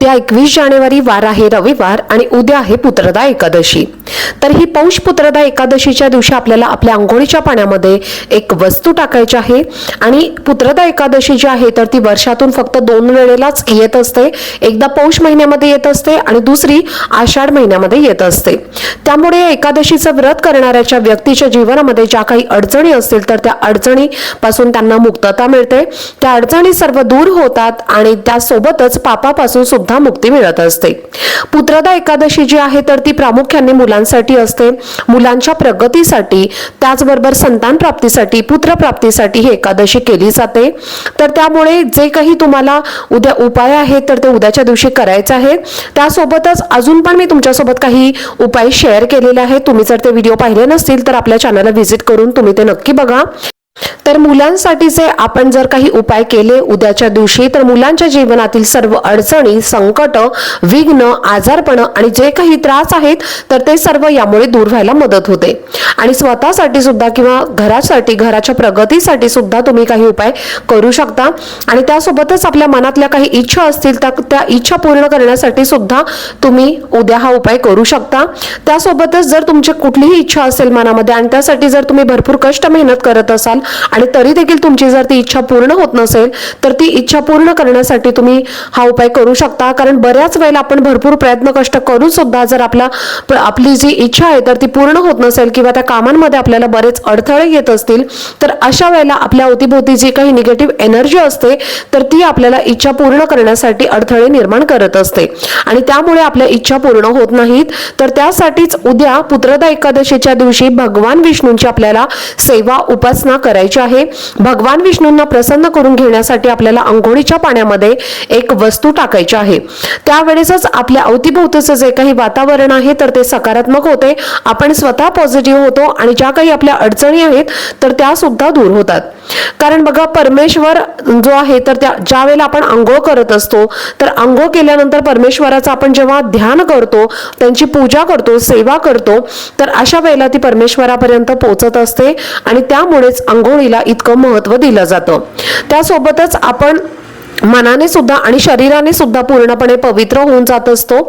त्या एकवीस जानेवारी वार आहे रविवार आणि उद्या आहे पुत्रदा एकादशी. तर ही पौष पुत्रदा एकादशीच्या दिवशी आपल्याला आपल्या आंघोळीच्या पाण्यामध्ये एक वस्तू टाकायची आहे आणि पुत्रदा एकादशी जी आहे तर ती वर्षातून फक्त दोन वेळेलाच येत असते. एकदा पौष महिन्यामध्ये येत असते आणि दुसरी आषाढ महिन्यामध्ये येत असते. त्यामुळे या एकादशीचं व्रत करणाऱ्याच्या व्यक्तीच्या जीवनामध्ये ज्या काही अडचणी असतील तर त्या अडचणीपासून त्यांना मुक्तता मिळते. त्या अडचणी सर्व दूर होतात आणि त्यासोबतच पापापासून सुद्धा मुक्ती मिळत असते. पुत्रदा एकादशी जी आहे तर ती प्रामुख्याने मुलांसाठी असते. मुलांच्या प्रगतीसाठी त्याचबरोबर संतान प्राप्तीसाठी पुत्र प्राप्तीसाठी ही एकादशी केली जाते. तर त्यामुळे जे काही तुम्हाला उद्या उपाय आहेत तर ते उद्याच्या दिवशी करायचे आहे त्यासोबतच अजून पण मी तुमच्यासोबत काही उपाय शेअर केलेले आहेत. तुम्ही जर ते व्हिडिओ पाहिले नसतील तर आपल्या चॅनलला व्हिजिट करून तुम्ही ते नक्की बघा. तर मुलांसाठीचे आपण जर काही उपाय केले उद्याच्या दिवशी तर मुलांच्या जीवनातील सर्व अडचणी संकट विघ्न आजारपण आणि जे काही त्रास आहेत तर ते सर्व यामुळे दूर व्हायला मदत होते. आणि स्वतःसाठी सुद्धा किंवा घरासाठी घराच्या प्रगतीसाठी सुद्धा तुम्ही काही उपाय करू शकता. आणि त्यासोबतच आपल्या मनातल्या काही इच्छा असतील तर त्या इच्छा पूर्ण करण्यासाठी सुद्धा तुम्ही उद्या हा उपाय करू शकता. त्यासोबतच जर तुमची कुठलीही इच्छा असेल मनामध्ये आणि त्यासाठी जर तुम्ही भरपूर कष्ट मेहनत करत असाल आणि तरी देखील तुमची जर ती इच्छा पूर्ण होत नसेल तर ती इच्छा पूर्ण करण्यासाठी तुम्ही हा उपाय करू शकता. कारण बऱ्याच वेळेला आपण भरपूर प्रयत्न कष्ट करून सुद्धा जर आपला आपली जी इच्छा आहे तर ती पूर्ण होत नसेल किंवा त्या कामांमध्ये आपल्याला बरेच अडथळे येत असतील तर अशा वेळेला आपल्या अवतीभोवती जी काही निगेटिव्ह एनर्जी असते तर ती आपल्याला इच्छा पूर्ण करण्यासाठी अडथळे निर्माण करत असते. आणि त्यामुळे आपल्या इच्छा पूर्ण होत नाहीत तर त्यासाठीच उद्या पुत्रदा एकादशीच्या दिवशी भगवान विष्णूंची आपल्याला सेवा उपासना करायची आहे. भगवान विष्णूंना प्रसन्न करून घेण्यासाठी आपल्याला अंघोळीच्या पाण्यामध्ये एक वस्तू टाकायची आहे. त्यावेळेसच आपल्या अवतीभोवतीचं जे काही वातावरण आहे तर ते सकारात्मक होते. आपण स्वतः पॉझिटिव्ह होतो आणि ज्या काही आपल्या अडचणी आहेत तर त्या सुद्धा दूर होतात. कारण बघा परमेश्वर जो आहे तर त्या ज्या वेळेला आपण आंघोळ करत असतो तर आंघोळ केल्यानंतर परमेश्वराचं आपण जेव्हा ध्यान करतो त्यांची पूजा करतो सेवा करतो तर अशा वेळेला ती परमेश्वरापर्यंत पोहोचत असते आणि त्यामुळेच आंघोळीला इतकं महत्त्व दिलं जातं. त्यासोबतच आपण मनाने सुद्धा आणि शरीराने सुद्धा पूर्णपणे पवित्र होऊन जात असतो.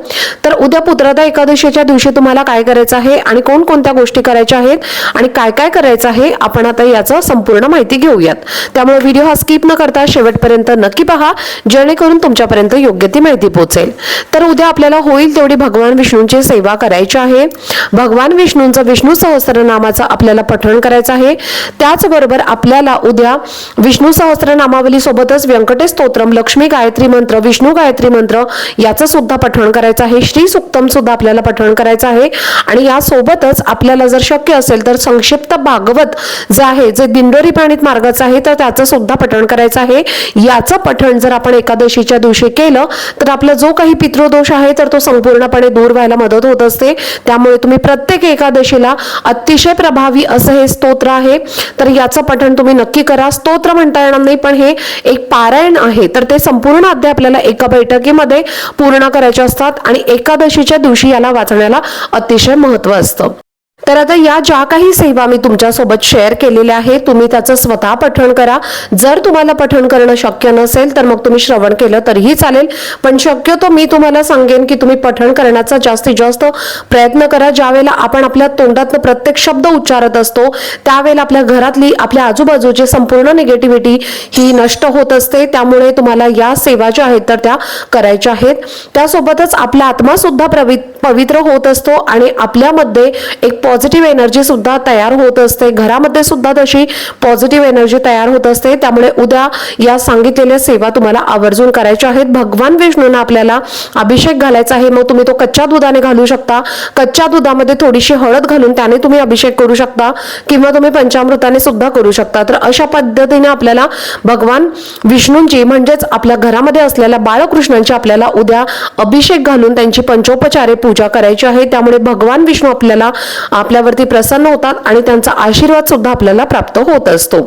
तर उद्या पुत्रदा एकादशीच्या दिवशी तुम्हाला काय करायचं आहे आणि कोणकोणत्या गोष्टी करायच्या आहेत आणि काय काय करायचं आहे आपण आता याचं संपूर्ण माहिती घेऊयात. त्यामुळे व्हिडिओ हा स्किप न करता शेवटपर्यंत नक्की पहा जेणेकरून तुमच्यापर्यंत योग्य ती माहिती पोहोचेल. तर उद्या आपल्याला होईल तेवढी भगवान विष्णूंची सेवा करायची आहे. भगवान विष्णूंचं विष्णू सहस्त्रनामाचं आपल्याला पठण करायचं आहे. त्याचबरोबर आपल्याला उद्या विष्णू सहस्त्रनामावली सोबतच व्यंकटेश स्तोत्रम लक्ष्मी गायत्री मंत्र विष्णू गायत्री मंत्र याचं सुद्धा पठण करायचं आहे. श्री सुक्तम सुद्धा आपल्याला पठण करायचं आहे. आणि यासोबतच आपल्याला जर शक्य असेल तर संक्षिप्त भागवत जे आहे जे दिंडोरी प्राणित मार्गाचं आहे तर त्याचं सुद्धा पठण करायचं आहे. याचं पठण जर आपण एकादशीच्या दिवशी केलं तर आपला जो काही पितृदोष आहे तर तो संपूर्णपणे दूर व्हायला मदत होत असते. त्यामुळे तुम्ही प्रत्येक एकादशीला अतिशय प्रभावी असं हे स्तोत्र आहे. तर याचं पठण तुम्ही नक्की करा. स्तोत्र म्हणता येणार नाही पण हे एक पारायण आहेत तर ते संपूर्ण अध्याय आपल्याला एका बैठकीमध्ये पूर्ण करायचे असतात आणि एकादशीच्या दिवशी याला वाचण्याला अतिशय महत्त्व असतं. तर आता या ज्या काही सेवा मी तुमच्यासोबत शेअर केलेल्या आहेत तुम्ही त्याचं स्वतः पठण करा. जर तुम्हाला पठण करणं शक्य नसेल तर मग तुम्ही श्रवण केलं तरीही चालेल. पण शक्यतो मी तुम्हाला सांगेन की तुम्ही पठण करण्याचा जास्तीत जास्त प्रयत्न करा. ज्यावेळेला आपण आपल्या तोंडातनं प्रत्येक शब्द उच्चारत असतो त्यावेळेला आपल्या घरातली आपल्या आजूबाजूची संपूर्ण निगेटिव्हिटी ही नष्ट होत असते. त्यामुळे तुम्हाला या सेवा ज्या आहेत तर त्या करायच्या आहेत. त्यासोबतच आपला आत्मा सुद्धा प्रवि पवित्र होत असतो आणि आपल्यामध्ये एक पॉझिटिव्ह एनर्जी सुद्धा तयार होत असते. घरामध्ये सुद्धा तशी पॉझिटिव्ह एनर्जी तयार होत असते. त्यामुळे उद्या या सांगितलेल्या सेवा तुम्हाला आवर्जून करायच्या आहेत. भगवान विष्णूंना आपल्याला अभिषेक घालायचा आहे. मग तुम्ही तो कच्च्या दुधाने घालू शकता. कच्च्या दुधामध्ये थोडीशी हळद घालून त्याने तुम्ही अभिषेक करू शकता किंवा तुम्ही पंचामृताने सुद्धा करू शकता. तर अशा पद्धतीने आपल्याला भगवान विष्णूंची म्हणजेच आपल्या घरामध्ये असलेल्या बाळकृष्णांची आपल्याला उद्या अभिषेक घालून त्यांची पंचोपचारे पूजा पूजा करायची आहे. त्यामुळे भगवान विष्णू आपल्याला आपल्यावरती प्रसन्न होतात आणि त्यांचा आशीर्वाद सुद्धा आपल्याला प्राप्त होत असतो.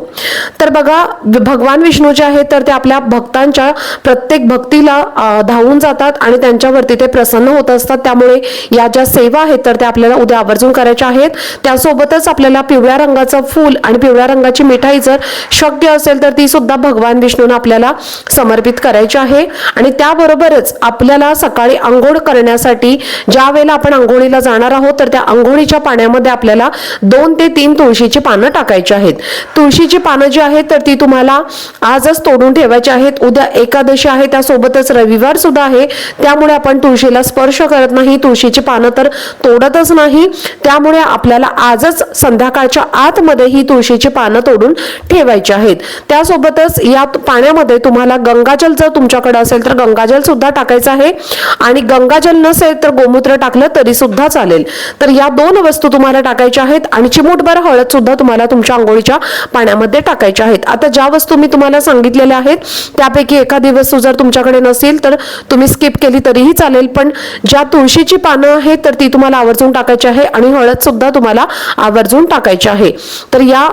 तर बघा भगवान विष्णू जे आहेत तर ते आपल्या भक्तांच्या प्रत्येक भक्तीला धावून जातात आणि त्यांच्यावरती ते प्रसन्न होत असतात. त्यामुळे या ज्या सेवा आहेत तर त्या आपल्याला उद्या आवर्जून करायच्या आहेत. त्यासोबतच आपल्याला पिवळ्या रंगाचं फूल आणि पिवळ्या रंगाची मिठाई जर शक्य असेल तर ती सुद्धा भगवान विष्णूंना आपल्याला समर्पित करायची आहे. आणि त्याबरोबरच आपल्याला सकाळी आंघोळ करण्यासाठी ज्या वेळेला आपण आंघोळीला जाणार आहोत तर त्या आंघोळीच्या पाण्यामध्ये आपल्याला दोन ते तीन तुळशीची पानं टाकायची आहेत. तुळशीची पानं जी आहेत तर ती तुम्हाला आजच तोडून ठेवायची आहेत. उद्या एकादशी आहे त्यासोबतच रविवार सुद्धा आहे. त्यामुळे आपण तुळशीला स्पर्श करत नाही तुळशीची पानं तर तोडतच नाही. त्यामुळे आपल्याला आजच संध्याकाळच्या आतमध्ये ही तुळशीची पानं तोडून ठेवायची आहेत. त्यासोबतच या पाण्यामध्ये तुम्हाला गंगाजल जर तुमच्याकडे असेल तर गंगाजल सुद्धा टाकायचं आहे. आणि गंगाजल नसेल तर गोमूत्र टाकलं तरी सुद्धा चालेल. तर या दोन वस्तू तुम्हाला टाकायच्या आहेत आणि चिमूटभर हळद सुद्धा तुम्हाला तुमच्या आंघोळीच्या पाण्यामध्ये टाकायच्या आहेत. आता ज्या वस्तू मी तुम्हाला सांगितलेल्या आहेत त्यापैकी एखादी वस्तू जर तुमच्याकडे नसेल तर तुम्ही स्किप केली तरीही चालेल. पण ज्या तुळशीची पानं आहेत तर ती तुम्हाला आवर्जून टाकायची आहे आणि हळद सुद्धा तुम्हाला आवर्जून टाकायची आहे. तर या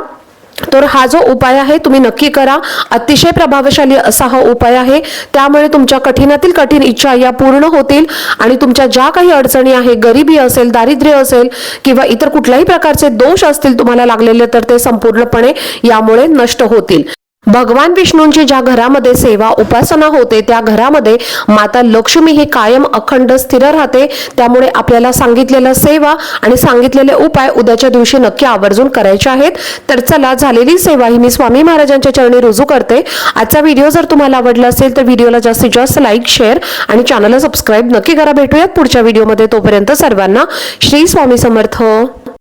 तर हा जो उपाय आहे तुम्ही नक्की करा. अतिशय प्रभावशाली असा हा उपाय आहे. त्यामुळे तुमच्या कठीणातील कठीण इच्छा या पूर्ण होतील आणि तुमच्या ज्या काही अडचणी आहे गरिबी असेल दारिद्र्य असेल किंवा इतर कुठल्याही प्रकारचे दोष असतील तुम्हाला लागलेले तर ते संपूर्णपणे यामुळे नष्ट होतील. भगवान विष्णूंची ज्या घरामध्ये सेवा उपासना होते त्या घरामध्ये माता लक्ष्मी ही कायम अखंड स्थिर राहते. त्यामुळे आपल्याला सांगितलेल्या सेवा आणि सांगितलेले उपाय उद्याच्या दिवशी नक्की आवर्जून करायचे आहेत. तर चला झालेली सेवा ही मी स्वामी महाराजांच्या चरणी रुजू करते. आजचा व्हिडिओ जर तुम्हाला आवडला असेल तर व्हिडिओला जास्तीत जास्त लाईक शेअर आणि चॅनलला सबस्क्राईब नक्की करा. भेटूयात पुढच्या व्हिडिओमध्ये. तोपर्यंत सर्वांना श्री स्वामी समर्थ.